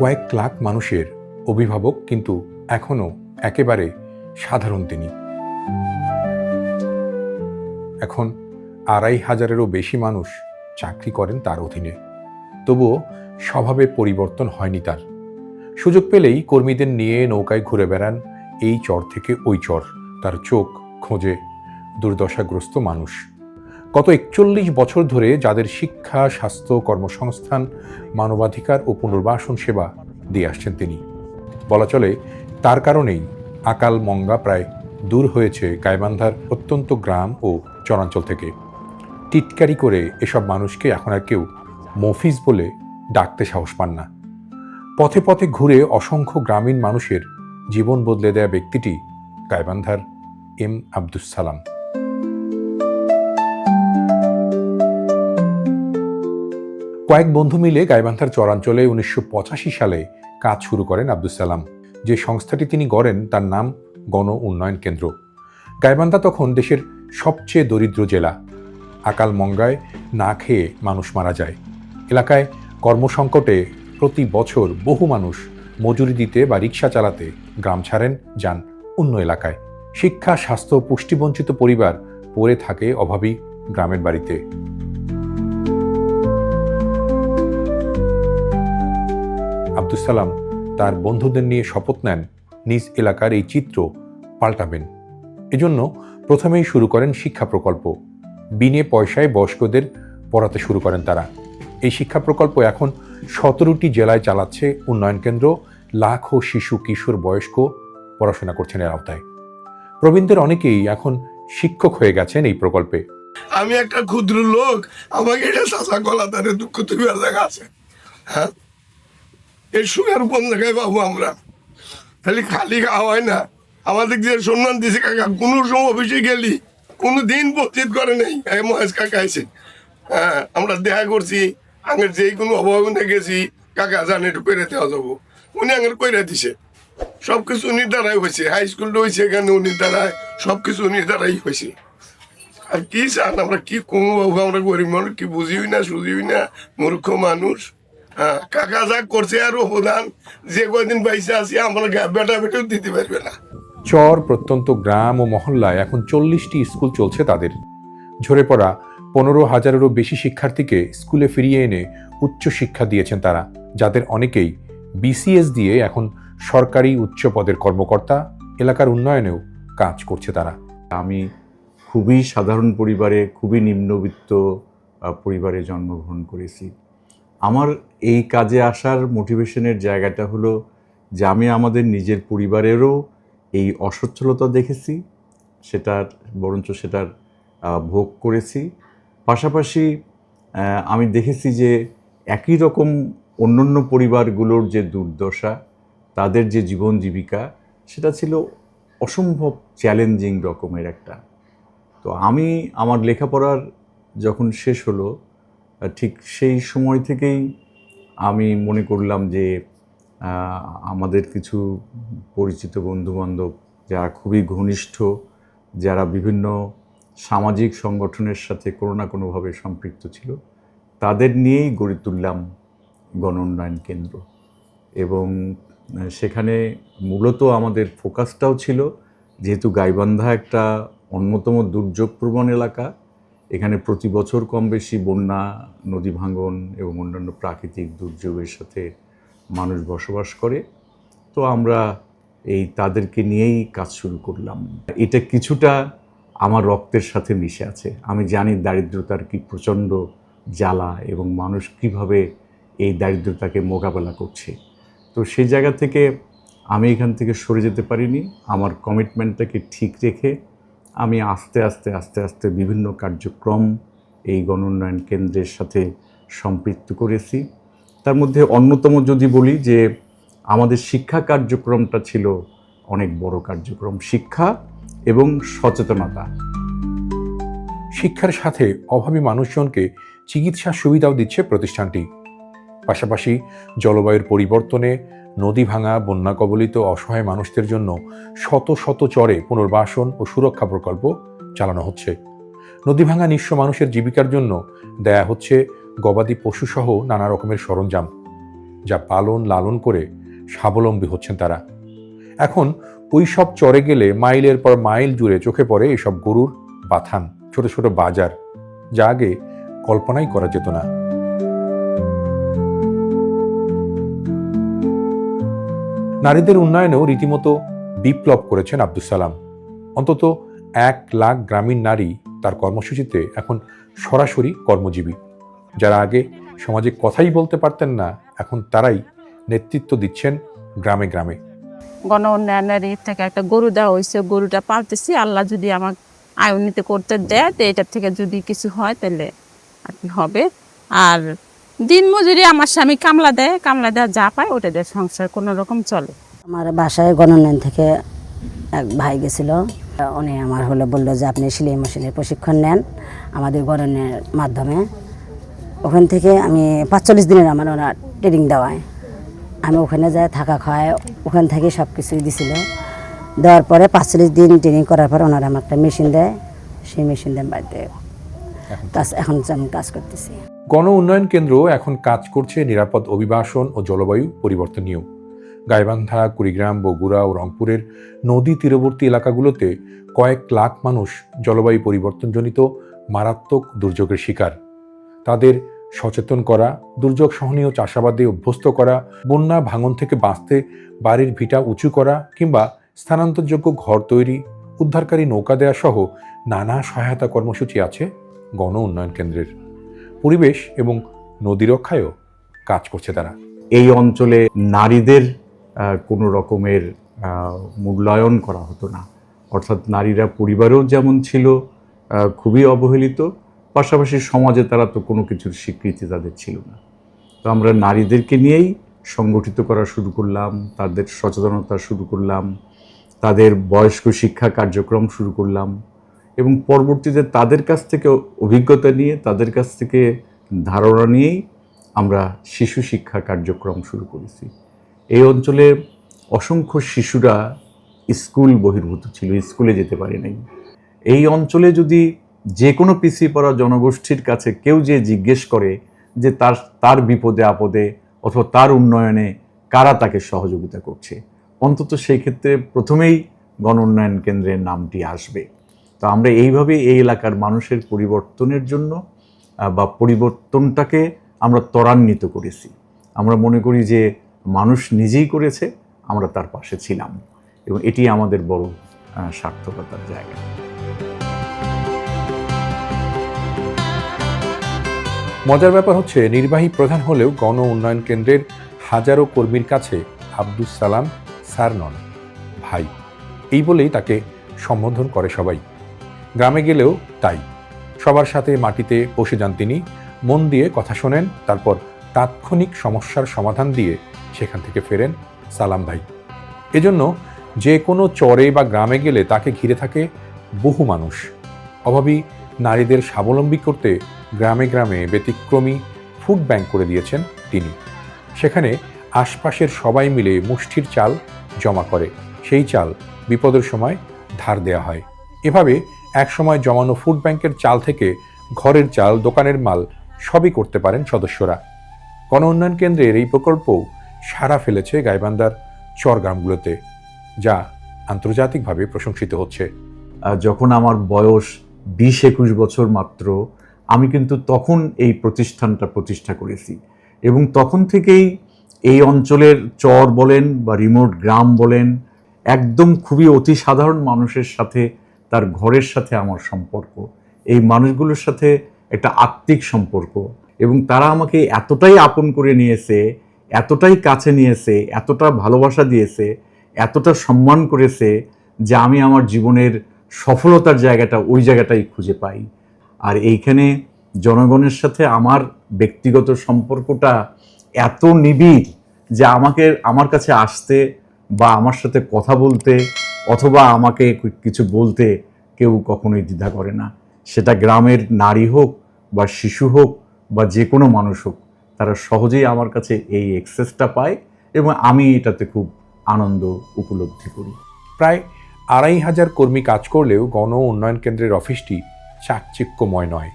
কয়েক লাখ মানুষের অভিভাবক কিন্তু এখনও একেবারে সাধারণ তিনি। এখন আড়াই হাজারেরও বেশি মানুষ চাকরি করেন তার অধীনে। তবুও স্বভাবে পরিবর্তন হয়নি তার। সুযোগ পেলেই কর্মীদের নিয়ে নৌকায় ঘুরে বেড়ান এই চর থেকে ওই চর। তার চোখ খোঁজে দুর্দশাগ্রস্ত মানুষ। গত একচল্লিশ বছর ধরে যাদের শিক্ষা, স্বাস্থ্য, কর্মসংস্থান, মানবাধিকার ও পুনর্বাসন সেবা দিয়ে আসছেন তিনি। বলা চলে, তার কারণেই আকাল মঙ্গা প্রায় দূর হয়েছে গাইবান্ধার অত্যন্ত গ্রাম ও চরাঞ্চল থেকে। টিটকারি করে এসব মানুষকে এখন আর কেউ মফিজ বলে ডাকতে সাহস পান না। পথে পথে ঘুরে অসংখ্য গ্রামীণ মানুষের জীবন বদলে দেয়া ব্যক্তিটি গাইবান্ধার এম আব্দুস সালাম। কয়েক বন্ধু মিলে গাইবান্ধার চরাঞ্চলে উনিশশো পঁচাশি সালে কাজ শুরু করেন আব্দুস সালাম। যে সংস্থাটি তিনি গড়েন, তার নাম গণ উন্নয়ন কেন্দ্র। গাইবান্ধা তখন দেশের সবচেয়ে দরিদ্র জেলা। আকাল মঙ্গায় না খেয়ে মানুষ মারা যায়। এলাকায় কর্মসংকটে প্রতি বছর বহু মানুষ মজুরি দিতে বা রিক্সা চালাতে গ্রাম ছাড়েন, যান অন্য এলাকায়। শিক্ষা, স্বাস্থ্য, পুষ্টিবঞ্চিত পরিবার পড়ে থাকে অভাবী গ্রামের বাড়িতে। আব্দুস সালাম তার বন্ধুদের নিয়ে শপথ নেন, নিজ এলাকার এই চিত্র পাল্টাবেন। এজন্য প্রথমেই শুরু করেন শিক্ষা প্রকল্প। বিনে পয়সায় বয়স্কদের পড়াতে শুরু করেন তারা। এই শিক্ষা প্রকল্প এখন সতেরোটি জেলায় চালাচ্ছে উন্নয়ন কেন্দ্র, লাখো শিশু, কিশোর, বয়স্ক পড়াশোনা করছেন এর আওতায়। প্রবীণদের অনেকেই এখন শিক্ষক হয়ে গেছেন এই প্রকল্পে। আমি একটা ক্ষুদ্র লোক, আমাকে এটা চাষা গলা তারে দুঃখ তুমি আছে। হ্যাঁ? এই সুখের কোন জায়গায় পাবো আমরা। খালি খালি খাওয়া হয় না। আমাদের যে সম্মান দিছে কাকা, কোনো সময় অফিসে গেলি, কোনো দিন বচিত করে নেই। মহেশ কাকা আইছে। হ্যাঁ আমরা দেখা করছি আগের যে কোনো অভাবনে গেছি, কাকা জানে একটু করে দেওয়া যাব। উনি আগের করে দিছে। সব কিছু উনির দ্বারাই হয়েছে হাই স্কুলটা হয়েছে এখানে উনির দ্বারাই সব কিছু উনির দ্বারাই হয়েছে আর কি চান আমরা, কি কমু আমরা গরিব মানুষ, কি বুঝিবি না সুঝিবি না, মূর্খ মানুষ? কাকা যা করছে আর অবদান যে কয়দিন বাইসে আছি আমরা গা- বেটা বেটেও দিতে পারবে না। চর প্রত্যন্ত গ্রাম ও মহল্লায় এখন চল্লিশটি স্কুল চলছে তাদের। ঝরে পড়া পনেরো হাজারেরও বেশি শিক্ষার্থীকে স্কুলে ফিরিয়ে এনে উচ্চ শিক্ষা দিয়েছেন তারা যাদের অনেকেই বিসিএস দিয়ে এখন সরকারি উচ্চ পদের কর্মকর্তা এলাকার উন্নয়নেও কাজ করছে তারা। আমি খুবই সাধারণ পরিবারে খুবই নিম্নবিত্ত পরিবারে জন্মগ্রহণ করেছি। আমার এই কাজে আসার মোটিভেশনের জায়গাটা হলো যে আমি আমাদের নিজের পরিবারেরও এই অসচ্ছলতা দেখেছি, সেটার বরঞ্চ সেটার ভোগ করেছি। পাশাপাশি আমি দেখেছি যে একই রকম অন্যান্য পরিবারগুলোর যে দুর্দশা, তাদের যে জীবন জীবিকা, সেটা ছিল অসম্ভব চ্যালেঞ্জিং রকমের একটা। তো আমি আমার লেখাপড়ার যখন শেষ হলো ঠিক সেই সময় থেকেই আমি মনে করলাম যে আমাদের কিছু পরিচিত বন্ধুবান্ধব যারা খুবই ঘনিষ্ঠ, যারা বিভিন্ন সামাজিক সংগঠনের সাথে কোনো না কোনোভাবে সম্পৃক্ত ছিল, তাদের নিয়েই গড়ে তুললাম গণ উন্নয়ন কেন্দ্র। এবং সেখানে মূলত আমাদের ফোকাসটাও ছিল, যেহেতু গাইবান্ধা একটা অন্যতম দুর্যোগপ্রবণ এলাকা এখানে প্রতি বছর কম বেশি বন্যা, নদী ভাঙন এবং অন্যান্য প্রাকৃতিক দুর্যোগের সাথে মানুষ বসবাস করে। তো আমরা এই তাদেরকে নিয়েই কাজ শুরু করলাম। এটা কিছুটা আমার রক্তের সাথে মিশে আছে। আমি জানি দারিদ্রতার কি প্রচণ্ড জ্বালা এবং মানুষ কীভাবে এই দারিদ্রতাকে মোকাবেলা করছে। তো সেই জায়গা থেকে আমি এখান থেকে সরে যেতে পারিনি। আমার কমিটমেন্টটাকে ঠিক রেখে আমি আস্তে আস্তে আস্তে আস্তে বিভিন্ন কার্যক্রম এই গণ উন্নয়ন কেন্দ্রের সাথে সম্পৃক্ত করেছি। তার মধ্যে অন্যতম যদি বলি যে আমাদের শিক্ষা কার্যক্রমটা ছিল অনেক বড় কার্যক্রম, শিক্ষা এবং সচেতনতা। শিক্ষার সাথে অভাবী মানুষজনকে চিকিৎসা সুবিধাও দিচ্ছে প্রতিষ্ঠানটি। পাশাপাশি জলবায়ুর পরিবর্তনে নদী ভাঙা, বন্যা কবলিত, অসহায় মানুষদের জন্য শত শত চরে পুনর্বাসন ও সুরক্ষা প্রকল্প চালানো হচ্ছে। নদী ভাঙা নিঃস্ব মানুষের জীবিকার জন্য দেয়া হচ্ছে গবাদি পশুসহ নানা রকমের সরঞ্জাম, যা পালন লালন করে স্বাবলম্বী হচ্ছেন তারা। এখন ওই সব চরে গেলে মাইলের পর মাইল জুড়ে চোখে পড়ে এসব গরুর বাথান, ছোট ছোট বাজার, যা আগে কল্পনাই করা যেত না। নারীদের উন্নয়নেও রীতিমতো বিপ্লব করেছেন আব্দুল সালাম। অন্তত এক লাখ গ্রামীণ নারী তার কর্মসূচিতে এখন সরাসরি কর্মজীবী। যারা আগে সমাজে কথাই বলতে পারতেন না, এখন তারাই নেতৃত্ব দিচ্ছেন গ্রামে গ্রামে। গণ উন্নয়নের থেকে একটা গরু দেওয়া হয়েছে, গরুটা পালতেছি, আল্লাহ যদি আমাকে আয় উন্নতি করতে দেয়, তো এটার থেকে যদি কিছু হয় তাহলে আর কি হবে। আর দিন মজুরি আমার স্বামী কামলা দেয়, কামলা দেওয়া যা পায় ওটা দিয়ে সংসার কোনো রকম চলে। আমার বাসায় গণনয়ন থেকে এক ভাই গেছিল। উনি আমার হলো বলল যে, আপনি সেলাই মেশিনের প্রশিক্ষণ নেন আমাদের গণনের মাধ্যমে। ওখান থেকে আমি পাঁচচল্লিশ দিনের আমার ওনার ট্রেনিং দেওয়ায়। আমি ওখানে যাই, থাকা খাওয়ায়, ওখান থেকে সব কিছুই দিছিল। দেওয়ার পরে পাঁচচল্লিশ দিন ট্রেনিং করার পর ওনারা আমার একটা মেশিন দেয়। সেই মেশিন দিয়ে বাড়িতে কাজ এখন আমি কাজ করতেছি। গণ উন্নয়ন কেন্দ্র এখন কাজ করছে নিরাপদ অভিবাসন ও জলবায়ু পরিবর্তন নিয়েও। গাইবান্ধা কুড়িগ্রাম বগুড়া ও রংপুরের নদী তীরবর্তী এলাকাগুলোতে কয়েক লাখ মানুষ জলবায়ু পরিবর্তনজনিত মারাত্মক দুর্যোগের শিকার। তাদের সচেতন করা দুর্যোগ সহনীয় চাষাবাদে অভ্যস্ত করা বন্যা ভাঙন থেকে বাঁচতে বাড়ির ভিটা উঁচু করা কিংবা স্থানান্তরযোগ্য ঘর তৈরি উদ্ধারকারী নৌকা দেয়া সহ নানা সহায়তা কর্মসূচি আছে গণ উন্নয়ন কেন্দ্রের পরিবেশ এবং নদী রক্ষায়ও কাজ করছে তারা। এই অঞ্চলে নারীদের কোনো রকমের মূল্যায়ন করা হতো না। অর্থাৎ নারীরা পরিবারেও যেমন ছিল খুবই অবহেলিত, পাশাপাশি সমাজে তারা তো কোনো কিছুর স্বীকৃতি তাদের ছিল না। তো আমরা নারীদেরকে নিয়েই সংগঠিত করা শুরু করলাম, তাদের সচেতনতা শুরু করলাম, তাদের বয়স্ক শিক্ষা কার্যক্রম শুরু করলাম এবং পরবর্তীতে তাদের কাছ থেকে অভিজ্ঞতা নিয়ে, তাদের কাছ থেকে ধারণা নিয়েই আমরা শিশু শিক্ষা কার্যক্রম শুরু করেছি। এই অঞ্চলে অসংখ্য শিশুরা স্কুল বহির্ভূত ছিল, স্কুলে যেতে পারে নাই। এই অঞ্চলে যদি যে কোনো পিছিয়ে পড়া জনগোষ্ঠীর কাছে কেউ যে জিজ্ঞেস করে যে তার তার বিপদে, আপদে অথবা তার উন্নয়নে কারা তাকে সহযোগিতা করছে, অন্তত সেই ক্ষেত্রে প্রথমেই গণ উন্নয়ন কেন্দ্রের নামটি আসবে। তো আমরা এইভাবে এই এলাকার মানুষের পরিবর্তনের জন্য বা পরিবর্তনটাকে আমরা ত্বরান্বিত করেছি। আমরা মনে করি যে মানুষ নিজেই করেছে, আমরা তার পাশে ছিলাম। এবং এটি আমাদের বড় সার্থকতার জায়গা। মজার ব্যাপার হচ্ছে, নির্বাহী প্রধান হলেও গণ উন্নয়ন কেন্দ্রের হাজারো কর্মীর কাছে আব্দুস সালাম স্যার নন, ভাই। এই বলেই তাকে সম্বোধন করে সবাই। গ্রামে গেলেও তাই। সবার সাথে মাটিতে বসে যান তিনি, মন দিয়ে কথা শোনেন, তারপর তাৎক্ষণিক সমস্যার সমাধান দিয়ে সেখান থেকে ফেরেন সালাম ভাই। এজন্য যে কোনো চরে বা গ্রামে গেলে তাকে ঘিরে থাকে বহু মানুষ। অভাবী নারীদের স্বাবলম্বী করতে গ্রামে গ্রামে ব্যতিক্রমী ফুড ব্যাংক করে দিয়েছেন তিনি। সেখানে আশপাশের সবাই মিলে মুষ্টির চাল জমা করে। সেই চাল বিপদের সময় ধার দেয়া হয়। এভাবে একসময় জমানো ফুড ব্যাংকের চাল থেকে ঘরের চাল, দোকানের মাল সবই করতে পারেন সদস্যরা। গণ উন্নয়ন কেন্দ্রের এই প্রকল্প সাড়া ফেলেছে গাইবান্ধার চর গ্রামগুলোতে যা আন্তর্জাতিকভাবে প্রশংসিত হচ্ছে। যখন আমার বয়স বিশ একুশ বছর মাত্র, আমি কিন্তু তখন এই প্রতিষ্ঠানটা প্রতিষ্ঠা করেছি। এবং তখন থেকেই এই অঞ্চলের চর বলেন বা রিমোট গ্রাম বলেন, একদম খুবই অতি সাধারণ মানুষের সাথে তার ঘরের সাথে আমার সম্পর্ক, এই মানুষগুলোর সাথে একটা আত্মিক সম্পর্ক এবং তারা আমাকে এতটাই আপন করে নিয়েছে, এতটাই কাছে নিয়েছে, এতটা ভালোবাসা দিয়েছে, এতটা সম্মান করেছে যে আমি আমার জীবনের সফলতার জায়গাটা ওই জায়গাটাই খুঁজে পাই। আর এইখানে জনগণের সাথে আমার ব্যক্তিগত সম্পর্কটা এত নিবিড় যে আমাকে, আমার কাছে আসতে বা আমার সাথে কথা বলতে অথবা আমাকে কিছু বলতে কেউ কখনোই দ্বিধা করে না। সেটা গ্রামের নারী হোক বা শিশু হোক বা যে কোনো মানুষ হোক, তারা সহজেই আমার কাছে এই এক্সেসটা পায় এবং আমি এটাতে খুব আনন্দ উপলব্ধি করি। প্রায় আড়াই হাজার কর্মী কাজ করলেও গণ উন্নয়ন কেন্দ্রের অফিসটি চাকচিক্যময় নয়।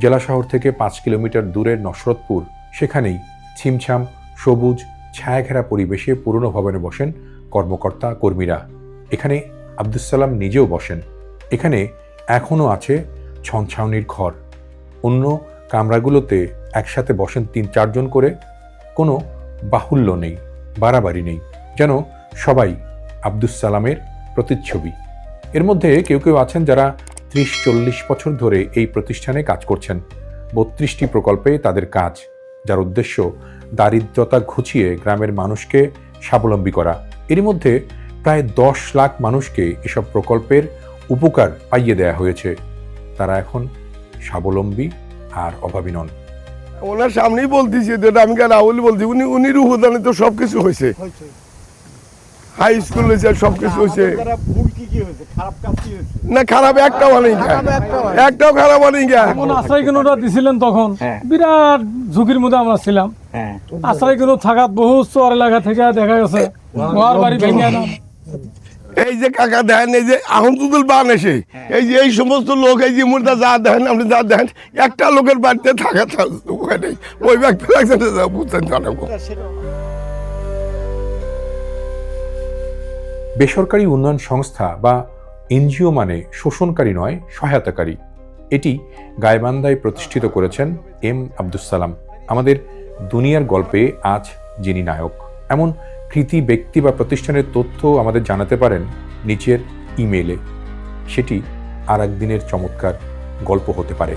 জেলা শহর থেকে পাঁচ কিলোমিটার দূরের নসরতপুর, সেখানেই ছিমছাম, সবুজ, ছায়াঘেরা পরিবেশে পুরনো ভবনে বসেন কর্মকর্তা কর্মীরা এখানে আব্দুস সালাম নিজেও বসেন। এখানে এখনও আছে ছনছাউনির ঘর। অন্য কামরাগুলোতে একসাথে বসেন তিন চারজন করে। কোনো বাহুল্য নেই, বাড়াবাড়ি নেই, যেন সবাই আব্দুস সালামের প্রতিচ্ছবি। এর মধ্যে কেউ কেউ আছেন যারা ত্রিশ চল্লিশ বছর ধরে এই প্রতিষ্ঠানে কাজ করছেন। বত্রিশটি প্রকল্পে তাদের কাজ, যার উদ্দেশ্য দারিদ্রতা ঘুচিয়ে গ্রামের মানুষকে স্বাবলম্বী করা। এরই মধ্যে প্রায় দশ লাখ মানুষকে এসব প্রকল্পের উপকার পাইয়ে দেয়া হয়েছে। তারা এখন স্বাবলম্বী আর অভাবী নন। ওনার সামনেই বলতেছি যেটা আমি রাহুল বলছি উনি উনি রুহদানে তো সব কিছু হয়েছে। হাই স্কুল হয়েছে সব কিছু হয়েছে। না খারাপ একটাও একটাও খারাপ আশ্রয় কেন্দ্রটা দিছিলেন তখন হ্যাঁ। বিরাট ঝুঁকির মধ্যে আমরা ছিলাম। হ্যাঁ। আশ্রয় কেন্দ্র থাকাত বহু চর এলাকা থেকে দেখা গেছে। ঘর বাড়ি ভেঙে না এই যে কাকা দেখেন এই যে আহমদুল বান এসে। এই যে এই সমস্ত লোক এই যে মুর্দা যা দেখেন আপনি যা দেখেন একটা লোকের বাড়িতে থাকা নেই। ওই ব্যক্তি জানাব বেসরকারি উন্নয়ন সংস্থা বা এনজিও মানে শোষণকারী নয় সহায়তাকারী। এটি গাইবান্ধায় প্রতিষ্ঠিত করেছেন এম আব্দুস সালাম। আমাদের দুনিয়ার গল্পে আজ যিনি নায়ক। এমন কৃতি ব্যক্তি বা প্রতিষ্ঠানের তথ্য আমাদের জানাতে পারেন নিচের ইমেলে সেটি আর একদিনের চমৎকার গল্প হতে পারে।